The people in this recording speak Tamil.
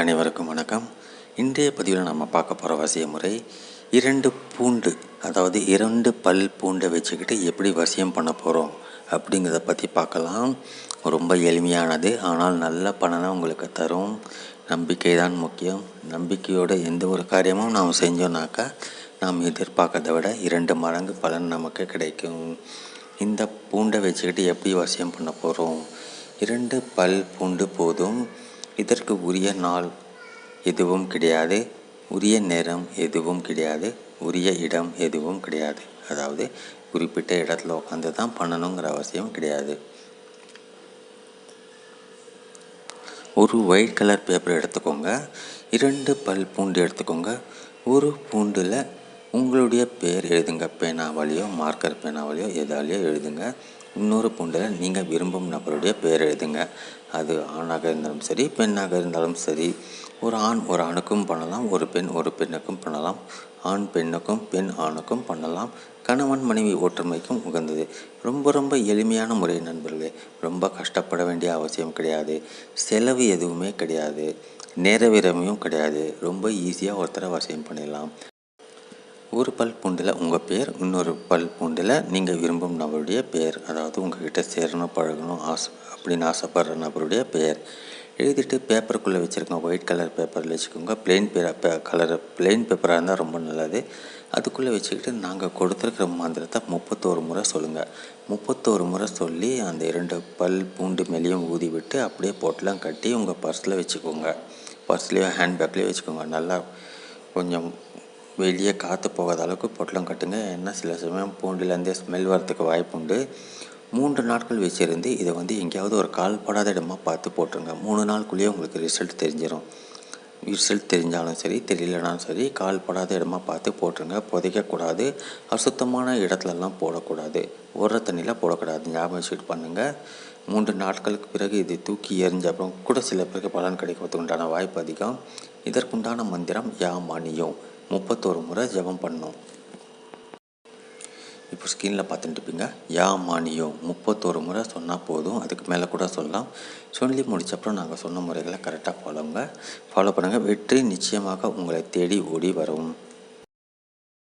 அனைவருக்கும் வணக்கம். இன்றைய பதிவில் நம்ம பார்க்க போகிற வசிய முறை இரண்டு பூண்டு அதாவது இரண்டு பல் பூண்டை வச்சுக்கிட்டு எப்படி வசியம் பண்ண போகிறோம் அப்படிங்கிறத பற்றி பார்க்கலாம். ரொம்ப எளிமையானது ஆனால் நல்ல பலனை உங்களுக்கு தரும். நம்பிக்கை தான் முக்கியம். நம்பிக்கையோட எந்த ஒரு காரியமும் நாம் செஞ்சோம்னாக்கா நாம் எதிர்பார்க்கறத விட இரண்டு மடங்கு பலன் நமக்கு கிடைக்கும். இந்த பூண்டை வச்சுக்கிட்டு எப்படி வசியம் பண்ண போகிறோம் இரண்டு பல் பூண்டு போதும். இதற்கு உரிய நாள் எதுவும் கிடையாது. உரிய நேரம் எதுவும் கிடையாது. உரிய இடம் எதுவும் கிடையாது. அதாவது குறிப்பிட்ட இடத்துல உட்காந்து தான் பண்ணணுங்கிற அவசியம் கிடையாது. ஒரு ஒயிட் கலர் பேப்பர் எடுத்துக்கோங்க. இரண்டு பல் பூண்டு எடுத்துக்கோங்க. ஒரு பூண்டில் உங்களுடைய பேர் எழுதுங்க. பேனாவாலேயோ மார்க்கர் பேனாவாலேயோ எதாலேயோ எழுதுங்க. இன்னொரு பூண்டில் நீங்கள் விரும்பும் நபருடைய பேர் எழுதுங்க. அது ஆணாக இருந்தாலும் சரி பெண்ணாக இருந்தாலும் சரி. ஒரு ஆண் ஒரு ஆணுக்கும் பண்ணலாம் ஒரு பெண் ஒரு பெண்ணுக்கும் பண்ணலாம் ஆண் பெண்ணுக்கும் பெண் ஆணுக்கும் பண்ணலாம். கணவன் மனைவி ஒற்றுமைக்கும் உகந்தது. ரொம்ப ரொம்ப எளிமையான முறை நண்பர்களே ரொம்ப கஷ்டப்பட வேண்டிய அவசியம் கிடையாது. செலவு எதுவுமே கிடையாது. நேர விரமையும் கிடையாது. ரொம்ப ஈஸியாக ஒருத்தரை வசியம் பண்ணிடலாம். ஒரு பல் பூண்டில் உங்கள் பேர் இன்னொரு பல் பூண்டில் நீங்கள் விரும்பும் நபருடைய பேர் அதாவது உங்ககிட்ட சேரணும் பழகணும் ஆசை அப்படின்னு ஆசைப்படுற நபருடைய பெயர் எழுதிட்டு பேப்பருக்குள்ளே வச்சுருக்கோம் ஒயிட் கலர் பேப்பரில் வச்சுக்கோங்க. பிளெயின் பே கலர் பிளெயின் பேப்பராக இருந்தால் ரொம்ப நல்லது. அதுக்குள்ளே வச்சுக்கிட்டு நாங்கள் கொடுத்துருக்கிற மந்திரத்தை முப்பத்தோரு முறை சொல்லுங்கள் முப்பத்தோரு முறை சொல்லி அந்த இரண்டு பல் பூண்டு மேலேயும் ஊதி விட்டு அப்படியே பொட்டெலாம் கட்டி உங்கள் பர்ஸில் வச்சுக்கோங்க. பர்ஸ்லேயோ ஹேண்ட்பேக்லேயோ வச்சுக்கோங்க. நல்லா கொஞ்சம் வெளியே காற்று போகாத அளவுக்கு பொட்டலம் கட்டுங்க. ஏன்னா சில சமயம் பூண்டுலேருந்தே ஸ்மெல் வரத்துக்கு வாய்ப்புண்டு. மூன்று நாட்கள் வச்சுருந்து இதை வந்து எங்கேயாவது ஒரு கால் படாத இடமா பார்த்து போட்டுருங்க. மூணு நாளுக்குள்ளேயே உங்களுக்கு ரிசல்ட் தெரிஞ்சிடும் ரிசல்ட் தெரிஞ்சாலும் சரி தெரியலனாலும் சரி கால் படாத இடமா பார்த்து போட்டுருங்க. புதைக்கக்கூடாது. அசுத்தமான இடத்துலலாம் போடக்கூடாது. உர தண்ணியில் போடக்கூடாது. ஞாபகம் வச்சுட்டு பண்ணுங்கள் மூன்று நாட்களுக்கு பிறகு இது தூக்கி எறிஞ்ச அப்புறம் கூட சில பேருக்கு பலன் கிடைக்கிறதுக்கு உண்டான வாய்ப்பு அதிகம். இதற்குண்டான மந்திரம் யா மானியம் முப்பத்தோரு முறை ஜெபம் பண்ணணும் இப்போ ஸ்க்ரீனில் பார்த்துட்டு இருப்பீங்க. யா மானியம் முப்பத்தோரு முறை சொன்னால் போதும். அதுக்கு மேலே கூட சொல்லலாம். சொல்லி முடிச்சப்பறம் நாங்கள் சொன்ன முறைகளை கரெக்டாக ஃபாலோங்க ஃபாலோ பண்ணுங்கள் வெற்றி நிச்சயமாக உங்களை தேடி ஓடி வரும்.